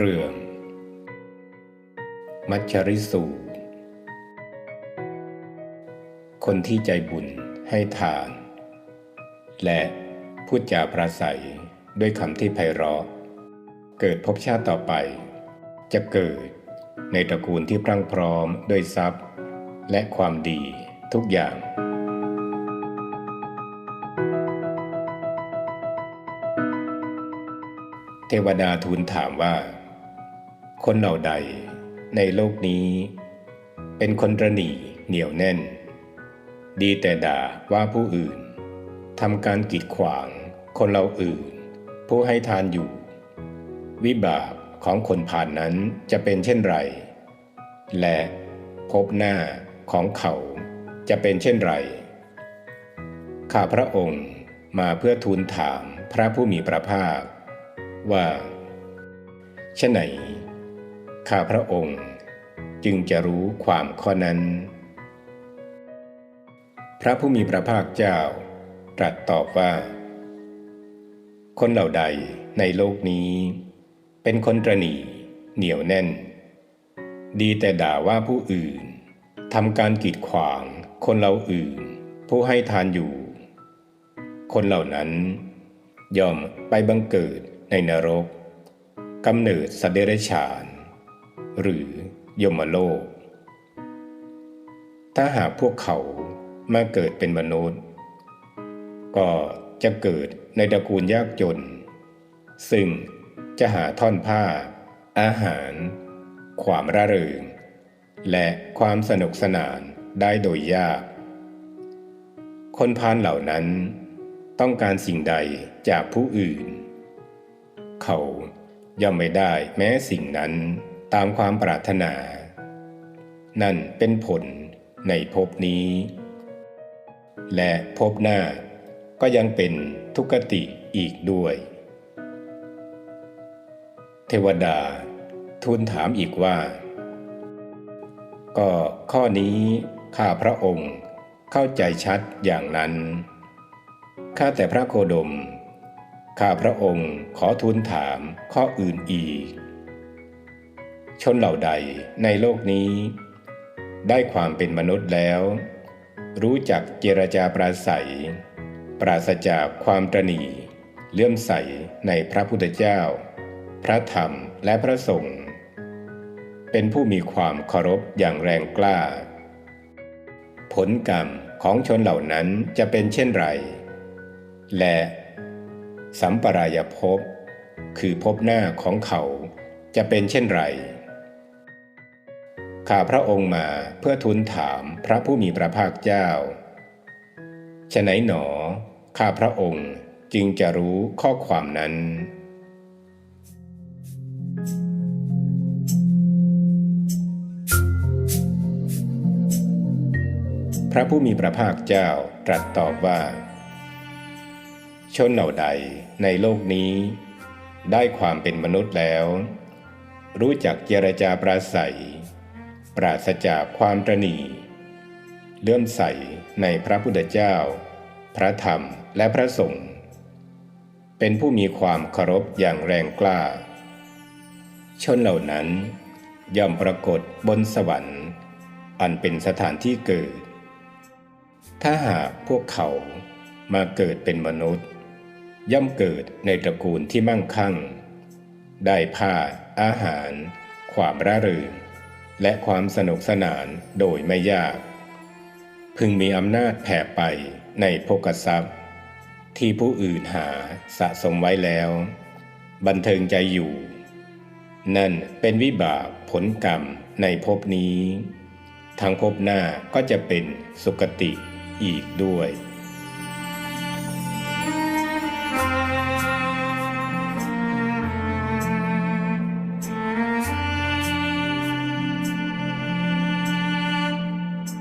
เรื่อง มัชริสู คนที่ใจบุญให้ทาน และพูดจาปราศัยด้วยคำที่ไพเราะ เกิดภพชาติต่อไป จะเกิดในตระกูลที่พรั่งพร้อมด้วยทรัพย์ และความดีทุกอย่างเทวดาทูลถามว่า คนเหล่าใดในโลกนี้ เป็นคนระหนีเหนียวแน่น ดีแต่ด่าว่าผู้อื่นทำการกีดขวางคนเราอื่น ผู้ให้ทานอยู่ วิบากของคนผ่านนั้นจะเป็นเช่นไร และพบหน้าของเขาจะเป็นเช่นไร ข้าพระองค์มาเพื่อทูลถามพระผู้มีพระภาค ว่าเชะไหน ข้าพระองค์จึงจะรู้ความข้อนั้น พระผู้มีพระภาคเจ้าตรัสตอบว่า คนเหล่าใดในโลกนี้ เป็นคนตรณีเหนียวแน่น ดีแต่ด่าว่าผู้อื่นทำการกีดขวางคนเราอื่น ผู้ให้ทานอยู่ คนเหล่านั้นย่อมไปบังเกิดในนรกกำเนิดสัตว์เดรัจฉาน หรือยมโลก ถ้าหากพวกเขามาเกิดเป็นมนุษย์ ก็จะเกิดในตระกูลยากจน ซึ่งจะหาท่อนผ้า อาหาร ความร่าเริง และความสนุกสนานได้โดยยาก คนพาลเหล่านั้นต้องการสิ่งใดจากผู้อื่น เขาย่อมไม่ได้แม้สิ่งนั้น ตามความปรารถนา นั่นเป็นผลในภพนี้ และภพหน้าก็ยังเป็นทุกติอีกด้วย เทวดาทูลถามอีกว่า ก็ข้อนี้ข้าพระองค์เข้าใจชัดอย่างนั้น ข้าแต่พระโคดม ข้าพระองค์ขอทูลถามข้ออื่นอีก ชนเหล่าใดในโลกนี้ ได้ความเป็นมนุษย์แล้ว รู้จักเจรจาปราศัย ปราศจากความตรณีเลื่อมใสในพระพุทธเจ้า พระธรรมและพระสงฆ์เป็นผู้มีความเคารพอย่างแรงกล้า ผลกรรมของชนเหล่านั้นจะเป็นเช่นไร และสัมปรายภพคือภพหน้าของเขาจะเป็นเช่นไร ข้าพระองค์มาเพื่อทูลถามพระผู้มีพระภาคเจ้าฉะไหนหนอ ข้าพระองค์จึงจะรู้ข้อความนั้น พระผู้มีพระภาคเจ้าตรัสตอบว่า ชนเหล่าใดในโลกนี้ ได้ความเป็นมนุษย์แล้ว รู้จักเจรจาปราศัย ปราศจากความตรณีเลื่อมใสในพระพุทธเจ้า พระธรรมและพระสงฆ์เป็นผู้มีความเคารพอย่างแรงกล้า ชนเหล่านั้นย่อมปรากฏบนสวรรค์ อันเป็นสถานที่เกิด ถ้าหากพวกเขามาเกิดเป็นมนุษย์ ย่อมเกิดในตระกูลที่มั่งคั่ง ได้ผ้าอาหาร ความร่าเริง และความสนุกสนานโดยไม่ยาก พึงมีอำนาจแผ่ไปในภกทรัพย์ ที่ผู้อื่นหาสะสมไว้แล้ว บันเทิงใจอยู่ นั่นเป็นวิบากผลกรรมในภพนี้ ทางภพหน้าก็จะเป็นสุคติอีกด้วย